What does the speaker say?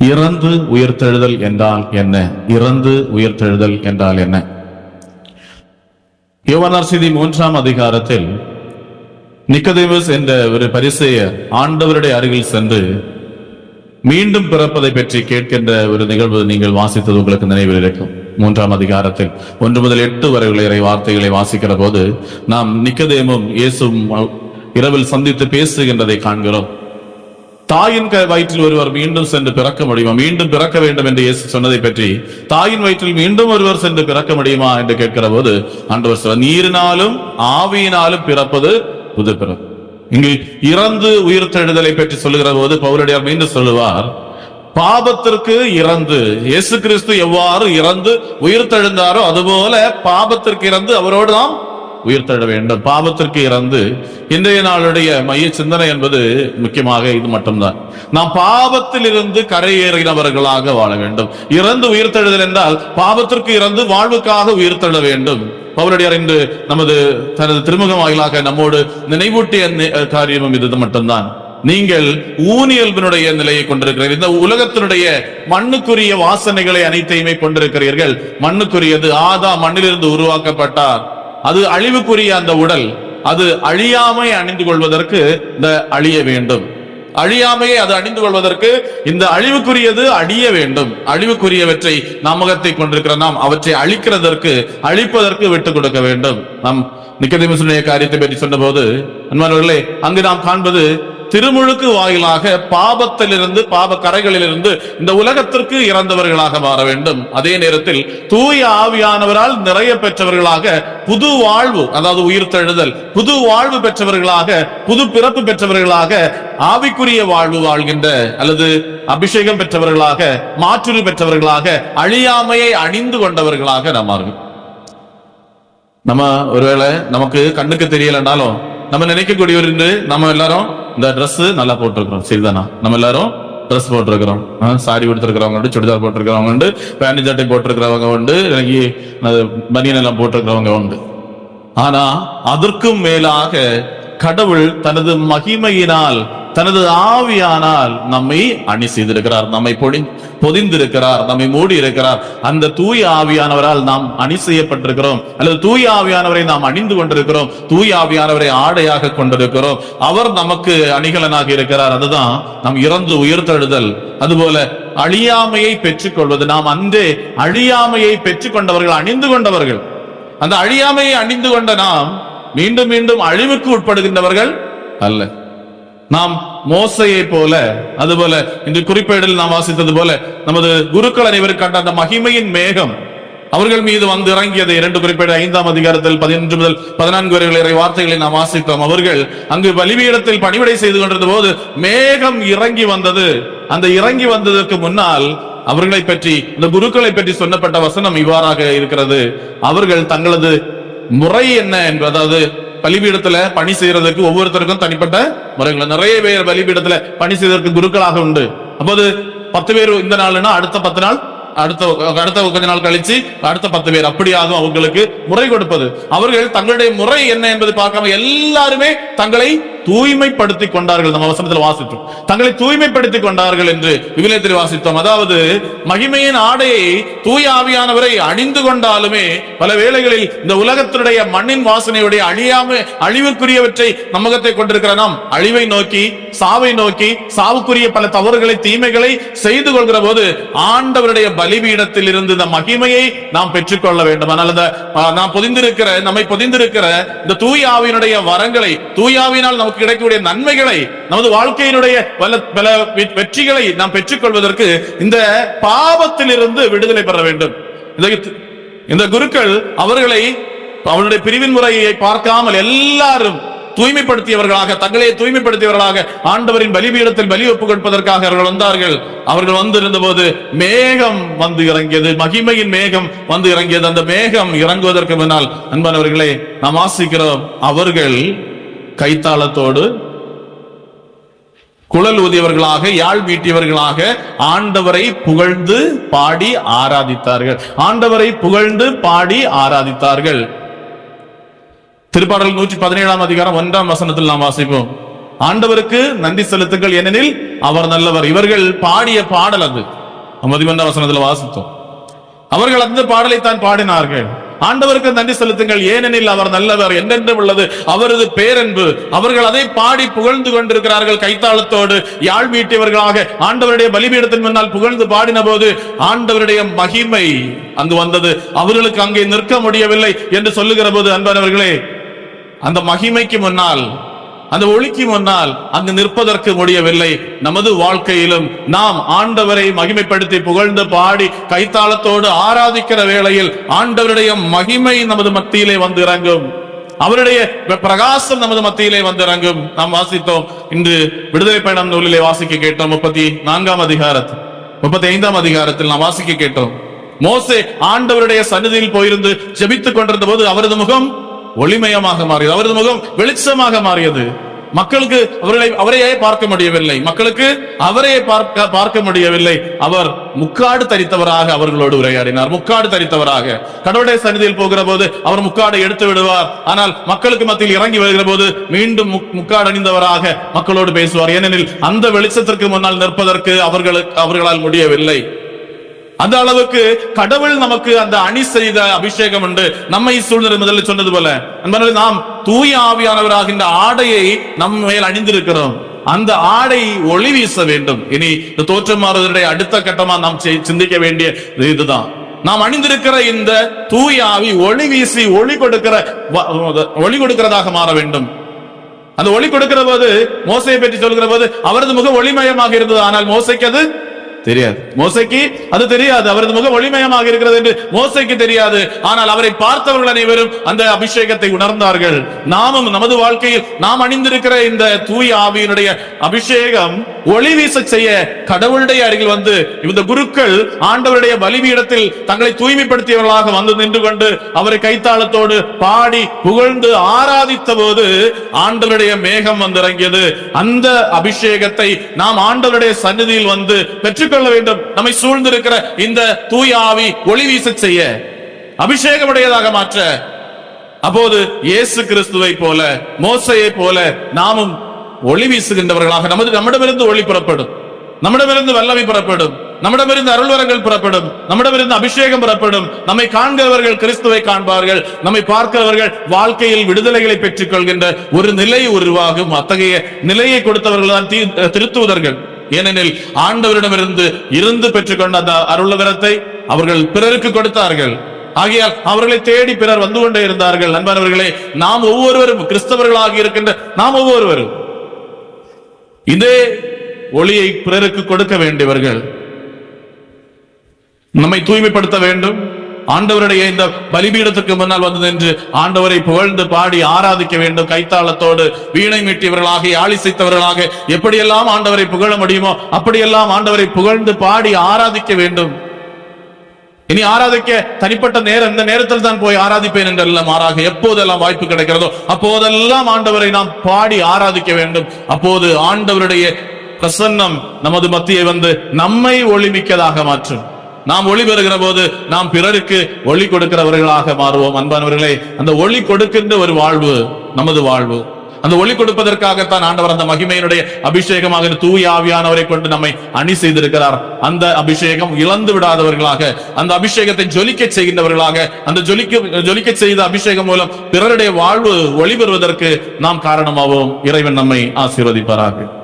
இறந்து உயிர்த்தெழுதல் என்றால் என்ன? இறந்து உயிர்த்தெழுதல் என்றால் என்ன? யோவானார் செய்தி மூன்றாம் அதிகாரத்தில் நிக்கதேவஸ் என்ற ஒரு பரிசெயர் ஆண்டவருடைய அருகில் சென்று மீண்டும் பிறப்பதை பற்றி கேட்கின்ற ஒரு நிகழ்வு நீங்கள் வாசித்தது உங்களுக்கு நினைவில் இருக்கும். மூன்றாம் அதிகாரத்தில் ஒன்று முதல் எட்டு வரை உள்ள இறை வார்த்தைகளை வாசிக்கிற போது நாம் நிக்கதேமும் இயேசும் இரவில் சந்தித்து பேசுகின்றதை காண்கிறோம். தாயின் வயிற்றில் ஒருவர் மீண்டும் சென்று பிறக்க முடியுமா? மீண்டும் பிறக்க வேண்டும் என்று இயேசு சொன்னதை பற்றி தாயின் வயிற்றில் மீண்டும் ஒருவர் சென்று பிறக்க முடியுமா என்று கேட்கிற போது ஆண்டவர் நீரினாலும் ஆவியினாலும் பிறப்பது புது பிறப்பு இங்கு இறந்து உயிர்த்தெழுதலை பற்றி சொல்லுகிற போது பவுலடியார் மீண்டும் சொல்லுவார் பாபத்திற்கு இறந்து இயேசு கிறிஸ்து எவ்வாறு இறந்து உயிர்த்தெழுந்தாரோ அதுபோல பாபத்திற்கு இறந்து அவரோடு நாம் உயிர்த்தெழ வேண்டும். பாவத்திற்கு இறந்து இன்றைய நாளுடைய மைய சிந்தனை என்பது முக்கியமாக இது மட்டும்தான். நாம் பாவத்தில் இருந்து கரையேறினவர்களாக வாழ வேண்டும். இறந்து உயிர்த்தெழுதல் என்றால் பாவத்திற்கு இறந்து வாழ்வுக்காக உயிர்த்தெழ வேண்டும். பவுலடியார் இன்று நமது தனது திருமுகம் வாயிலாக நம்மோடு நினைவூட்டிய காரியமும் இது மட்டும்தான். நீங்கள் ஊனியல்பினுடைய நிலையை கொண்டிருக்கிறீர்கள். இந்த உலகத்தினுடைய மண்ணுக்குரிய வாசனைகளை அனைத்தையுமே கொண்டிருக்கிறீர்கள். மண்ணுக்குரியது ஆதா மண்ணிலிருந்து உருவாக்கப்பட்டார். அது அழிவுக்குரிய அந்த உடல் அது அழியாமை அணிந்து கொள்வதற்கு இந்த அழிய வேண்டும். அழியாமையை அது அணிந்து கொள்வதற்கு இந்த அழிவுக்குரியது அழிய வேண்டும். அழிவுக்குரியவற்றை நாமகத்தை கொண்டிருக்கிற நாம் அவற்றை அழிக்கிறதற்கு அழிப்பதற்கு விட்டுக் கொடுக்க வேண்டும். நாம் நிக்கதேமசுடைய காரியத்தை பற்றி சொன்னபோது அன்பானவர்களே அங்கு நாம் காண்பது திருமுழுக்கு வாயிலாக பாபத்திலிருந்து பாப கரைகளிலிருந்து இந்த உலகத்திற்கு இறந்தவர்களாக மாற வேண்டும். அதே நேரத்தில் தூய ஆவியானவரால் நிறைய பெற்றவர்களாக புது வாழ்வு அதாவது உயிர்த்தெழுதல் புது வாழ்வு பெற்றவர்களாக புது பிறப்பு பெற்றவர்களாக ஆவிக்குரிய வாழ்வு வாழ்கின்ற அல்லது அபிஷேகம் பெற்றவர்களாக மாற்றுரு பெற்றவர்களாக அழியாமையை அணிந்து கொண்டவர்களாக நாம் மாறும் நம்ம ஒருவேளை நமக்கு கண்ணுக்கு தெரியலனாலும் நம்ம நினைக்கக்கூடியவர் நம்ம எல்லாரும் இந்த ட்ரெஸ் நல்லா போட்டிருக்கிறோம். சரிதானா நம்ம எல்லாரும் ட்ரெஸ் போட்டிருக்கிறோம். சாரி கொடுத்துருக்கிறவங்க உண்டு சுடிதார் போட்டிருக்கிறவங்க உண்டு பேண்ட் சட்டை போட்டிருக்கிறவங்க உண்டு எனக்கு பனியன் எல்லாம் போட்டிருக்கிறவங்க உண்டு. ஆனா அதற்கும் மேலாக கடவுள் தனது மகிமையினால் தனது ஆவியானால் நம்மை அணி செய்திருக்கிறார் நம்மை பொடி பொதிந்திருக்கிறார் நம்மை மூடி இருக்கிறார் அந்த தூய ஆவியானவரால் நாம் அணி செய்யப்பட்டிருக்கிறோம். அல்லது தூய ஆவியானவரை நாம் அணிந்து கொண்டிருக்கிறோம். தூய ஆவியானவரை ஆடையாக கொண்டிருக்கிறோம். அவர் நமக்கு அணிகலனாக இருக்கிறார். அதுதான் நாம் இறந்து உயிர்த்தெழுதல். அதுபோல அழியாமையை பெற்றுக்கொள்வது. நாம் அன்றே அழியாமையை பெற்றுக்கொண்டவர்கள் அணிந்து கொண்டவர்கள். அந்த அழியாமையை அணிந்து கொண்ட நாம் மீண்டும் மீண்டும் அழிவுக்கு உட்படுகின்றவர்கள் அல்ல. நாம் மோசையை போல அதுபோல இந்த குறிப்பேடில் நாம் வாசித்தது போல நமது குருக்கள் அனைவரும் கண்ட அந்த மகிமையின் மேகம் அவர்கள் மீது வந்து இறங்கியது இரண்டு குறிப்பேடு ஐந்தாம் அதிகாரத்தில் பதினொன்று முதல் பதினான்கு வரை இறை வார்த்தைகளை நாம் வாசித்தோம். அவர்கள் அங்கு பலிபீடத்தில் பணிவிடை செய்து கொண்டிருந்த போது மேகம் இறங்கி வந்தது. அந்த இறங்கி வந்ததற்கு முன்னால் அவர்களை பற்றி இந்த குருக்களை பற்றி சொன்னப்பட்ட வசனம் இவ்வாறாக இருக்கிறது. அவர்கள் தங்களது முறை என்ன என்பது அதாவது பலிபீடத்துல பணி செய்யறதுக்கு ஒவ்வொருத்தருக்கும் தனிப்பட்ட முறைகள். நிறைய பேர் பலிபீடத்துல பணி செய்வதற்கு குருக்களாக உண்டு. அப்போது பத்து பேர் இந்த நாள்னா அடுத்த பத்து நாள் அடுத்த அடுத்த கொஞ்ச நாள் கழிச்சு அடுத்த பத்து பேர். அப்படியாகும் அவங்களுக்கு முறை கொடுப்பது. அவர்கள் தங்களுடைய முறை என்ன என்பது பார்க்காம எல்லாருமே தங்களை தூய்மைப்படுத்திக் கொண்டார்கள் நம்ம வசனத்தில் வாசித்தோம். தங்களை தூய்மைப்படுத்திக் கொண்டார்கள் என்று விவிலியத்தில் வாசித்தோம். அதாவது மகிமையின் ஆடையை தூய ஆவியானவரை அணிந்து கொண்டாலுமே பல வேளைகளில் இந்த உலகத்தினுடைய மண்ணின் வாசனையுடைய அழியாம அழிவுக்குரியவற்றை நம்மகத்தை கொண்டிருக்கிற நாம் அழிவை நோக்கி சாவை நோக்கி சாவுக்குரிய பல தவறுகளை தீமைகளை செய்து கொள்கிற போது ஆண்டவருடைய பலிபீடத்தில் இருந்து இந்த மகிமையை நாம் பெற்றுக்கொள்ள வேண்டும். ஆனால் அந்த நாம் பொதிந்திருக்கிற நம்மை பொதிந்திருக்கிற இந்த தூய ஆவியினுடைய வரங்களை தூயாவினால் நமக்கு நமக்கு கிடைக்கக்கூடிய நன்மைகளை நமது வாழ்க்கையினுடைய பல பல வெற்றிகளை நாம் பெற்றுக்கொள்வதற்கு இந்த பாவத்திலிருந்து விடுதலை பெற வேண்டும். இந்த- குருக்கள் அவர்களை அவருடைய பிரிவின் முறையை பார்க்காமல் எல்லாரும் தூய்மைப்படுத்தியவர்களாக தங்களையே தூய்மைப்படுத்தியவர்களாக ஆண்டவரின் பலிபீடத்தில் பலி ஒப்பு கொடுப்பதற்காக அவர்கள் வந்தார்கள். அவர்கள் வந்திருந்த போது மேகம் வந்து இறங்கியது மகிமையின் மேகம் வந்து இறங்கியது. அந்த மேகம் இறங்குவதற்கு முன்னால் அன்பானவர்களே நாம் ஆசிக்கிறோம் அவர்கள் கைத்தாளத்தோடு குழல் ஊதியவர்களாக யாழ் மீட்டியவர்களாக ஆண்டவரை புகழ்ந்து பாடி ஆராதித்தார்கள். ஆண்டவரை புகழ்ந்து பாடி ஆராதித்தார்கள். திருப்பாடல் நூற்றி பதினேழாம் அதிகாரம் ஒன்றாம் வசனத்தில் நாம் வாசிப்போம். ஆண்டவருக்கு நன்றி செலுத்துங்கள் ஏனெனில் அவர் நல்லவர். இவர்கள் பாடிய பாடல் அது. மதிமன்ற வசனத்துல வாசித்தோம். அவர்கள் அந்த பாடலை தான் பாடினார்கள். ஆண்டவருக்கு நன்றி செலுத்துங்கள். ஏனெனில் அவர் நல்லவர். என்றென்றும் உள்ளது? அவரது பேரன்பு. அவர்கள் அதை பாடி புகழ்ந்து கொண்டிருக்கிறார்கள் கைத்தாளத்தோடு. யாழ் மீட்டியவர்களாக ஆண்டவருடைய பலிபீடத்தின் முன்னால் புகழ்ந்து பாடின போது ஆண்டவருடைய மகிமை அங்கு வந்தது. அவர்களுக்கு அங்கே நிற்க முடியவில்லை என்று சொல்லுகிற போது அன்பானவர்களே அந்த மகிமைக்கு முன்னால் அந்த ஒளிக்கு முன்னால் அங்கு நிற்பதற்கு முடியவில்லை. நமது வாழ்க்கையிலும் நாம் ஆண்டவரை மகிமைப்படுத்தி புகழ்ந்து பாடி கைத்தாளத்தோடு ஆராதிக்கிற வேளையில் ஆண்டவருடைய மகிமை நமது மத்தியிலே வந்து இறங்கும் அவருடைய பிரகாசம் நமது மத்தியிலே வந்து இறங்கும் நாம் வாசித்தோம். இன்று விடுதலை பயணம் நூலிலே வாசிக்க கேட்டோம். முப்பத்தி நான்காம் அதிகாரத்தில் முப்பத்தி ஐந்தாம் அதிகாரத்தில் நாம் வாசிக்க கேட்டோம். மோசே ஆண்டவருடைய சந்நிதியில் போயிருந்து ஜெபித்துக் கொண்டிருந்த போது அவரது முகம் ஒளிமயமாக மாறியது. அவரது முகம் வெளிச்சமாக மாறியது. மக்களுக்கு அவர்களை அவரையே பார்க்க முடியவில்லை. மக்களுக்கு அவரையே பார்க்க பார்க்க முடியவில்லை. அவர் முக்காடு தரித்தவராக அவர்களோடு உரையாடினார். முக்காடு தரித்தவராக. கடவுளுடைய சன்னிதியில் போகிற போது அவர் முக்காடை எடுத்து விடுவார். ஆனால் மக்களுக்கு மத்தியில் இறங்கி வருகிற போது மீண்டும் முக்- முக்காடு அணிந்தவராக மக்களோடு பேசுவார். ஏனெனில் அந்த வெளிச்சத்திற்கு முன்னால் நிற்பதற்கு அவர்களுக்கு அவர்களால் முடியவில்லை. அந்த அளவுக்கு கடவுள் நமக்கு அந்த அணி செய்த அபிஷேகம் உண்டு. நம்மை சூழ்நிலை முதலில் சொன்னது போல. நாம் தூய ஆவியானவராகின்ற ஆடையை நம் மேல் அணிந்திருக்கிறோம். அந்த ஆடை ஒளி வீச வேண்டும். இனி இந்த தோற்றம் மாறுவதனுடைய அடுத்த கட்டமா நாம் சிந்திக்க வேண்டிய இதுதான். நாம் அணிந்திருக்கிற இந்த தூய ஆவி ஒளி வீசி ஒளி கொடுக்கிற வ- ஒளி கொடுக்கிறதாக மாற வேண்டும். அந்த ஒளி கொடுக்கிற போது மோசையை பற்றி சொல்கிற போது அவரது முகம் ஒளிமயமாக இருந்தது. ஆனால் மோசைக்கு அது தெரியாது. மோசைக்கு அது தெரியாது. அவரது முகம் ஒளிமயமாக இருக்கிறது என்று மோசைக்கு தெரியாது. ஆனால் அவரை பார்த்தவர்கள் அனைவரும் அந்த அபிஷேகத்தை உணர்ந்தார்கள். நாமும் நமது வாழ்க்கையில் நாம் அணிந்திருக்கிற இந்த தூய ஆவியினுடைய அபிஷேகம் ஒளி வீச செய்ய கடவுளுடைய அருகில் வந்து இந்த குருக்கள் ஆண்டவருடைய பலிபீடத்தில் தங்களை தூய்மைப்படுத்தியவர்களாக வந்து நின்று கொண்டு அவரை கைத்தாளத்தோடு பாடி புகழ்ந்து ஆராதித்த போது ஆண்டவருடைய மேகம் வந்து இறங்கியது அந்த அபிஷேகத்தை நாம் ஆண்டவருடைய சந்நிதியில் வந்து பெற்றுக்கொள்ள வேண்டும். நம்மை சூழ்ந்திருக்கிற இந்த தூய் ஆவி ஒளி வீச செய்ய அபிஷேகமுடையதாக மாற்ற. அப்போது இயேசு கிறிஸ்துவை போல மோசையை போல நாமும் ஒளி வீசுகின்றவர்களாக நமது நம்மிடமிருந்து ஒளி புறப்படும். நம்மிடமிருந்து வல்லமை புறப்படும். நம்மிடமிருந்து அருள்வரங்கள் புறப்படும். நம்மிடமிருந்து அபிஷேகம் புறப்படும். நம்மை காண்கிறவர்கள் கிறிஸ்துவை காண்பார்கள். நம்மை பார்க்கிறவர்கள் வாழ்க்கையில் விடுதலைகளை பெற்றுக் கொள்கின்ற ஒரு நிலை உருவாகும். அத்தகைய நிலையை கொடுத்தவர்கள் தான் தீ- திருத்துவதர்கள் ஏனெனில் ஆண்டவரிடமிருந்து இருந்து பெற்றுக்கொண்ட அந்த அருளவரத்தை அவர்கள் பிறருக்கு கொடுத்தார்கள். ஆகையால் அவர்களை தேடி பிறர் வந்து கொண்டே இருந்தார்கள். நண்பர்களே நாம் ஒவ்வொருவரும் கிறிஸ்தவர்களாக இருக்கின்ற நாம் ஒவ்வொருவரும் இதே ஒளியை பிறருக்கு கொடுக்க வேண்டியவர்கள் நம்மை தூய்மைப்படுத்த வேண்டும். ஆண்டவருடைய இந்த பலிபீடத்துக்கு முன்னால் வந்து நின்று ஆண்டவரை புகழ்ந்து பாடி ஆராதிக்க வேண்டும். கைத்தாளத்தோடு வீணை மீட்டியவர்களாக ஆளிசைத்தவர்களாக எப்படியெல்லாம் ஆண்டவரை புகழ முடியுமோ அப்படியெல்லாம் ஆண்டவரை புகழ்ந்து பாடி ஆராதிக்க வேண்டும். இனி ஆராதிக்க தனிப்பட்ட நேரம் இந்த நேரத்தில் தான் போய் ஆராதிப்பேன் என்றெல்லாம் மாறாக எப்போதெல்லாம் வாய்ப்பு கிடைக்கிறதோ அப்போதெல்லாம் ஆண்டவரை நாம் பாடி ஆராதிக்க வேண்டும். அப்போது ஆண்டவருடைய பிரசன்னம் நமது மத்தியை வந்து நம்மை ஒளிமிக்கதாக மாற்றும். நாம் ஒளி பெறுகிற போது நாம் பிறருக்கு ஒளி கொடுக்கிறவர்களாக மாறுவோம். அன்பானவர்களே அந்த ஒளி கொடுக்கின்ற ஒரு வாழ்வு நமது வாழ்வு. அந்த ஒளி கொடுப்பதற்காகத்தான் ஆண்டவர் அந்த மகிமையினுடைய அபிஷேகமாக தூய ஆவியானவரை கொண்டு நம்மை அணி செய்திருக்கிறார். அந்த அபிஷேகம் இழந்து விடாதவர்களாக அந்த அபிஷேகத்தை ஜொலிக்க செய்கின்றவர்களாக அந்த ஜொலிக்க ஜொலிக்க செய்த அபிஷேகம் மூலம் பிறருடைய வாழ்வு ஒளி பெறுவதற்கு நாம் காரணமாவோம். இறைவன் நம்மை ஆசீர்வதிப்பாராக.